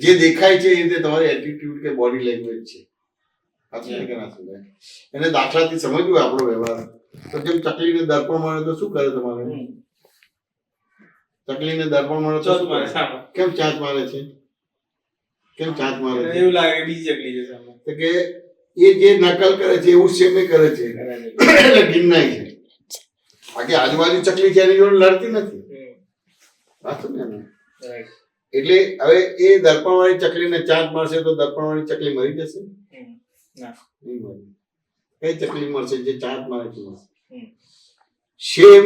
જે દેખાય છે એ રીતે તમારી એટીટ્યુડ કે બોડી લેંગ્વેજ છે. સમજાય કે ના સમજાય એને દાખલાથી સમજવું આપણો વ્યવહાર. તો જેમ ચકલીને દર્પણ મળે તો શું કરે તમારે? ચકલીને દર્પણ મળે તો શું કરે? કેમ ચાંચ મારે છે? કેમ ચાંચ મારે છે? એવું લાગે બીજી ચકલી છે. તો કે એ જે નકલ કરે છે એવું સેમ એ કરે છે. એટલે ગિરનાઈ છે. બાકી આજુબાજુ ચકલી છે એની જોડે લડતી નથી. વાત સાચું ને. એટલે હવે એ દર્પણ વાળી ચકલીને ચાંચ મારશે તો દર્પણ વાળી ચકલી મરી જશે? નહીં મરે. કઈ ચકલી મળશે જે ચાંચ મારે છે સેમ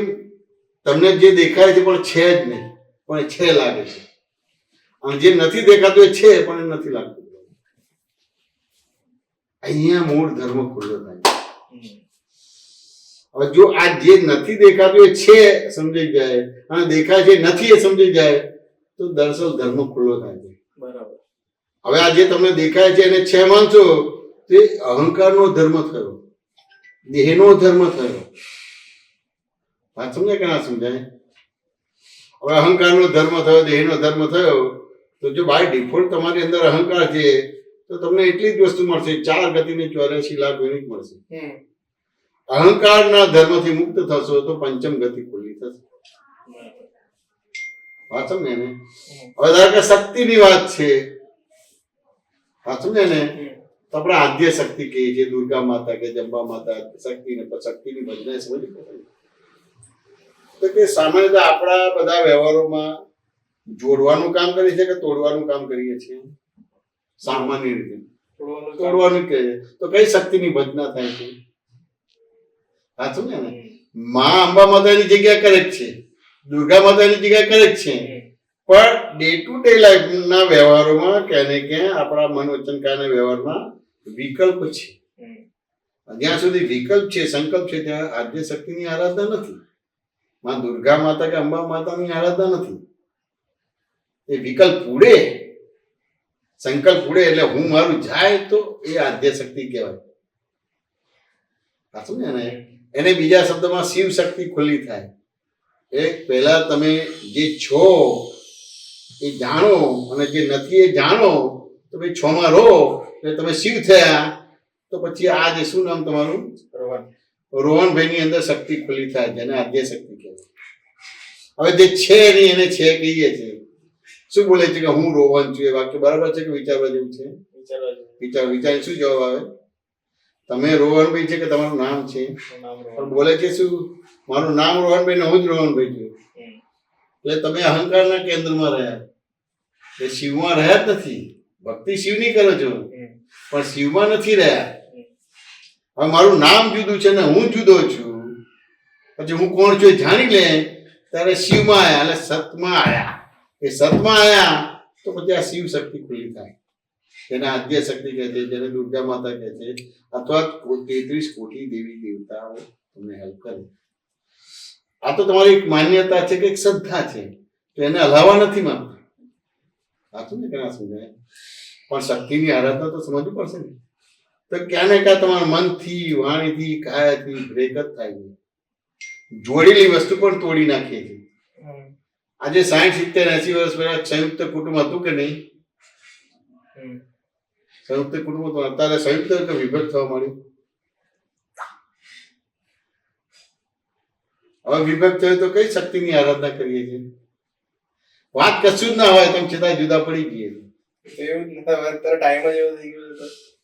તમને જે દેખાય છે પણ છે જ નહીં. પણ છે લાગે છે. અને જે નથી દેખાતું એ છે પણ એ નથી લાગતું. અહીંયા મૂળ ધર્મ ખુલ્લો થાય હવે જો આ જે નથી દેખાતું એ છે સમજી જાય. અને દેખાય છે નથી એ સમજી જાય. તો દરઅસલ ધર્મ ખુલ્લો થાય છે. બરાબર. હવે આ જે તમને દેખાય છે એને છે માનશો તે અહંકારનો ધર્મ થયો. દેહનો ધર્મ થયો. વાત સમજાય કે ના સમજાય? હવે અહંકારનો ધર્મ થયો દેહનો ધર્મ થયો તો જો બાય ડિફોલ્ટ તમારી અંદર અહંકાર છે તો તમને એટલી જ વસ્તુ મળશે ચાર ગતિની ચોર્યાસી લાખ યુનિટ મળશે. અહંકારના ધર્મથી મુક્ત થશો તો પંચમ ગતિ ખુલ્લી થશે. સમજે ને. હવે ધારો કે શક્તિની વાત છે વાત ને. તો આપણે આદ્ય શક્તિ કહીએ છીએ દુર્ગા માતા કે જંબા માતા શક્તિને શક્તિની ભજના સમજી તો કે સામાન્ય આપણા બધા વ્યવહારોમાં જોડવાનું કામ કરીએ છીએ કે તોડવાનું કામ કરીએ છીએ સામાન્ય રીતે. તોડવાનું કે તો કઈ શક્તિની ભજના થાય છે સાચું ને. માં અંબા માતાની જગ્યા કરેક્ટ છે દુર્ગા માતાની જગ્યા કરેક્ટ છે. હમ. પણ ડે ટુ ડે લાઈફના વ્યવહારોમાં ક્યાં ને ક્યાં આપણા મન વચન કાયના વ્યવહારમાં વિકલ્પ છે. જ્યાં સુધી વિકલ્પ છે સંકલ્પ છે ત્યાં આદ્ય શક્તિની આરાધના નથી. માં દુર્ગા માતા કે અંબા માતાની આરાધના નથી. એ વિકલ્પ ઉડે સંકલ્પ ઉડે એટલે હું મારું જાય તો એ આદ્ય શક્તિ કહેવાય. સાચું ને? એને એને બીજા શબ્દમાં શિવ શક્તિ ખુલ્લી થાય. એ પહેલા તમે જે છો એ જાણો અને જે નથી એ જાણો તો ભાઈ છ માં રહો એટલે તમે શિવ થયા તો પછી આ જે શું નામ તમારું? રોહન. રોહનભાઈની અંદર શક્તિ ખુલ્લી થાય જેને આદ્ય શક્તિ કહેવાય. હવે જે છે નહીં એને છે કહીએ છે. શું બોલે છે કે હું રોહન છું? એ વાક્ય બરાબર છે કે વિચારવા જેવું છે? વિચાર વિચાર શું જવાબ આવે? તમે રોહનભાઈ છે કે તમારું નામ છે? બોલે છે શું? મારું નામ રોહનભાઈ ને હું જ રોહનભાઈ છું. એટલે તમે અહંકારના કેન્દ્રમાં રહ્યા. એ શિવમાં રહ્યા જ નથી. ભક્તિ શિવની કરો છો. પણ શિવમાં નથી રહ્યા. હવે મારું નામ જુદું છે ને હું જુદો છું. પછી હું કોણ છું એ જાણી લે. ત્યારે શિવમાં આવ્યા એટલે સતમાં આવ્યા એ સતમાં આવ્યા તો પછી આ શિવ શક્તિ ખુલ્લી થાય. જેને આદ્ય શક્તિ કહે છે જેને દુર્ગા માતા કહે છે. અથવા તેત્રીસ કોટી દેવી દેવતાઓ તમને હેલ્પ કરે. આ તો તમારી એક માન્યતા છે કે એક શ્રદ્ધા છે. તો એને હલાવવા નથી માનતા સાચું ને ક્યાં સમજાય પણ શક્તિની આરાધના તો સમજવું પડશે ને. તો ક્યાં ને ક્યાં તમારા મનથી વાણીથી કાયાથી બ્રેક જ થાય છે. જોડેલી વસ્તુ પણ તોડી નાખીએ છીએ. આજે સાઠ સિત્તેર એસી વર્ષ પહેલા સંયુક્ત કુટુંબ હતું કે નહીં? સંયુક્ત કુટુંબ હતું. અત્યારે સંયુક્ત વિભક્ત થવા માંડ્યું. હવે વિભક્ત થયો તો કઈ શક્તિની આરાધના કરીએ છીએ? વાત કશું જ ના હોય તેમ છતાં જુદા પડી. હવે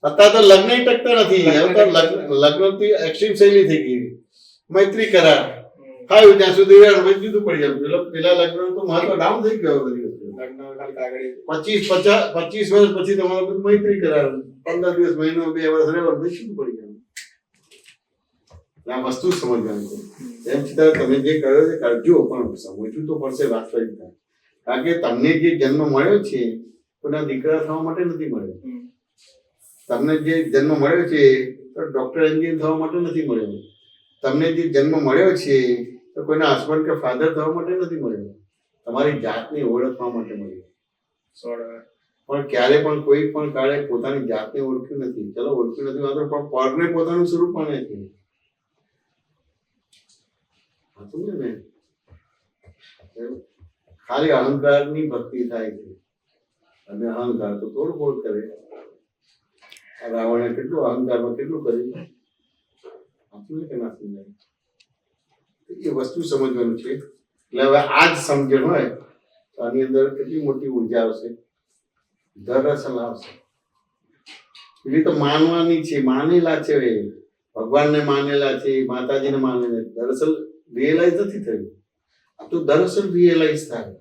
અત્યારે તો. લગ્ન ટકતો નથી. હવે તો લગ્નથી એક્સ્ટ્રીમ શૈલી થઈ ગઈ. મૈત્રી કરાર. ખાયું ત્યાં સુધી વેણ જુદું પડી જાય. પેલો પેલા લગ્ન તો મહત્વ ડાઉન થઈ ગયો. પચીસ પચાસ પચીસ વર્ષ પછી તમારે મૈત્રી કરાર. પંદર દિવસ મહિનો બે વર્ષ રહેવાનું શું પડી જાય? આ વસ્તુ સમજવાની છે. તેમ છતાં તમે જે કર્યો છે કરજો પણ સમજવું તો પડશે વાસ્તવિકતા કારણ કે તમને જે જન્મ મળ્યો છે કોઈના દીકરા થવા માટે નથી મળ્યો. તમને જે જન્મ મળ્યો છે તો ડોક્ટર એન્જિનિયર થવા માટે નથી મળ્યો. તમને જે જન્મ મળ્યો છે તો કોઈના હસબન્ડ કે ફાધર થવા માટે નથી મળ્યો. તમારી જાતને ઓળખવા માટે મળ્યો. પણ ક્યારે પણ કોઈ પણ કાળે પોતાની જાતને ઓળખ્યું નથી. ચલો ઓળખ્યું નથી માત્ર પણ પરને પોતાનું સ્વરૂપ પણ છે. હા, સમજ્યો ને? ખાલી અહંકારની ભક્તિ થાય છે. અને અહંકાર તો તોડફોડ કરે. રાવણે કેટલું અહંકારમાં કેટલું કર્યું? આપણને કે ના સમજાય? એ વસ્તુ સમજવાનું છે. એટલે હવે આ જ સમજણ હોય તો આની અંદર કેટલી મોટી ઊર્જા આવશે? દરઅસલ આવશે. એવી તો માનવાની છે માનેલા છે ભગવાનને માનેલા છે માતાજીને માનેલા છે. રિયલાઇઝ નથી થયું. આ તો દરઅસલ રિયલાઇઝ થાય.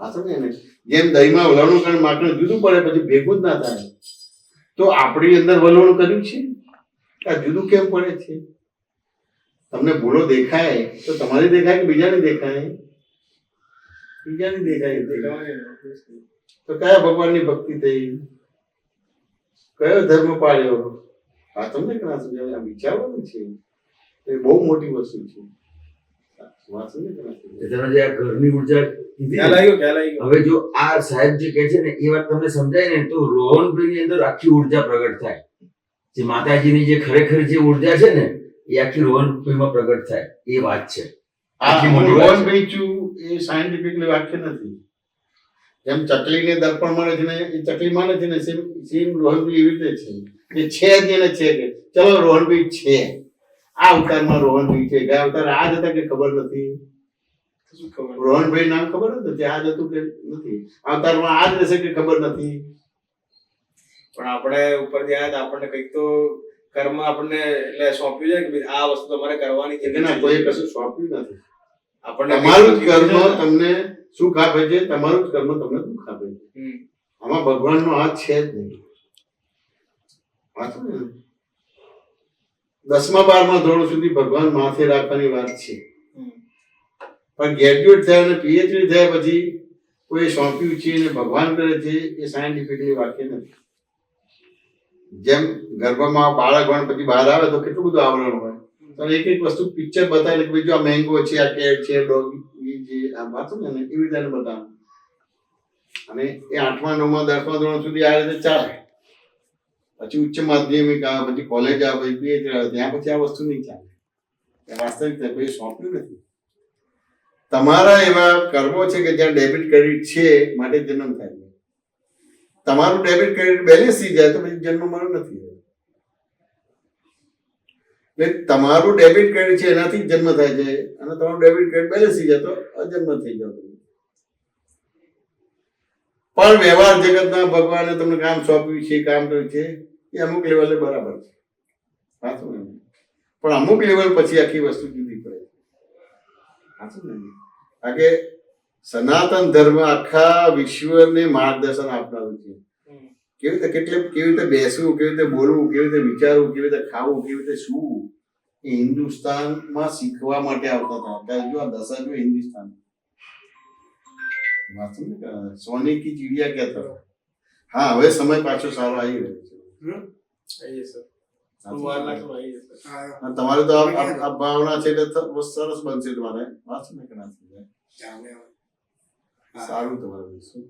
આ સમજે ને જેમ દહીંમાં વલણું કરીને માખણ જુદું પડે પછી ભેગું જ ના થાય. તો આપણી અંદર વલણું કર્યું છે? આ જુદું કેમ પડે છે? તમને ભૂલો દેખાય તો તમારી દેખાય કે બીજાની દેખાય? બીજાની દેખાય તો કયા ભગવાનની ભક્તિ થઈ? કયો ધર્મ પાળ્યો? આ તમને કના સમજાવે? આ વિચારવાનું છે? એ બહુ મોટી વસ્તુ છે. ઘરની ઊર્જા ને, આવ્યો ખ્યાલ આવ્યો હવે જો આ સાહેબ જે કહે છે ને એ વાત તમને સમજાય ને તો રોહનભાઈ ની અંદર આખી ઊર્જા પ્રગટ થાય. જે માતાજીની જે ખરેખર જે ઊર્જા છે ને એ આખી રોહનભાઈમાં પ્રગટ થાય. એ વાત છે. આ મોટી વાત રોહન એ સાયન્ટિફિકલી વાક્ય નથી. જેમ ચકલીને દર્પણ મળે છે ને એ ચકલી માને છે ને સેમ સેમ રોહનભાઈ એવી રીતે છે. એ છે જ એને છે કે ચલો રોહનભાઈ છે. આ અવતારમાં રોહનભાઈ છે. ગયા અવતાર આ જ હતા કે ખબર નથી? રોહનભાઈ નામ ખબર જ નથી આ જ હતું કે નથી? અવતારમાં આ જ રહેશે કે ખબર નથી? પણ આપણે ઉપર યાદ આપણને કંઈક તો કર્મ આપણને એટલે સોંપ્યું છે કે આ વસ્તુ તમારે કરવાની છે ના કોઈ કશું સોંપ્યું નથી. આપણને તમારું કર્મ. તમને સુખ આપે છે? તમારું જ કર્મ તમને દુઃખ આપે છે. આમાં ભગવાનનો હાથ છે જ નહીં. વાંચો ને. દસમા બારમા ધોરણ સુધી ભગવાન માથે રાખવાની વાત છે. પણ ગ્રેજ્યુએટ થયા અને પીએચડી થયા પછી કોઈ સોંપ્યું છે અને ભગવાન કરે છે એ સાયન્ટિફિકલી વાક્ય નથી. જેમ ગર્ભમાં બાળક ભણ પછી બહાર આવે તો કેટલું બધું આવરણ હોય. તો એક એક વસ્તુ પિક્ચર બતાવે કે ભાઈ જો આ મેંગો છે આ કેટ છે ડોગી છે આ વાંચો ને એવી રીતે બતાવે. અને એ આઠમા નવમા દસમા ધોરણ સુધી આ રીતે ચાલે. પછી ઉચ્ચ માધ્યમિક આવે પછી કોલેજ આવે પછી પીએચડી આવે ત્યાં પછી આ વસ્તુ નહીં ચાલે. એ વાસ્તવિકતા કોઈ સોંપ્યું નથી. તમારા એવા કર્મો છે કે જ્યાં ડેબિટ ક્રેડિટ છે, માટે જન્મ થાય છે. તમારું ડેબિટ ક્રેડિટ બેલેન્સ થઈ જાય તો પછી જન્મ મરણ નથી એટલે તમારું ડેબિટ ક્રેડિટ છે, એનાથી જન્મ થાય છે. અને તમારું ડેબિટ ક્રેડિટ બેલેન્સ થઈ જાય તો અજન્મ થઈ જાવ પણ વ્યવહાર જગતના ભગવાને તમને કામ સોંપ્યું છે કામ કર્યું છે એ અમુક લેવલે બરાબર છે. સાચું ને? પણ અમુક લેવલ પછી આખી વસ્તુ જુદી પડે સાચું ને? કારણ કે સનાતન ધર્મ આખા વિશ્વને માર્ગદર્શન આપનારું છે. કેવી રીતે કેટલે કેવી રીતે બેસવું કેવી રીતે બોલવું કેવી રીતે વિચારવું કેવી રીતે ખાવું કેવી રીતે સૂવું એ હિન્દુસ્તાનમાં શીખવા માટે આવતા હતા. અત્યારે જો આ દશા જો હિન્દુસ્તાન વાંચો ને સોને કી ચીડિયા કહેતા હતા. હા હવે સમય પાછો સારો આવી રહ્યો છે. તમારે તો આ- ભાવના છે એટલે સરસ બનશે તમારે. વાંચો ને કે ના સમજાય? સારું તમારે. શું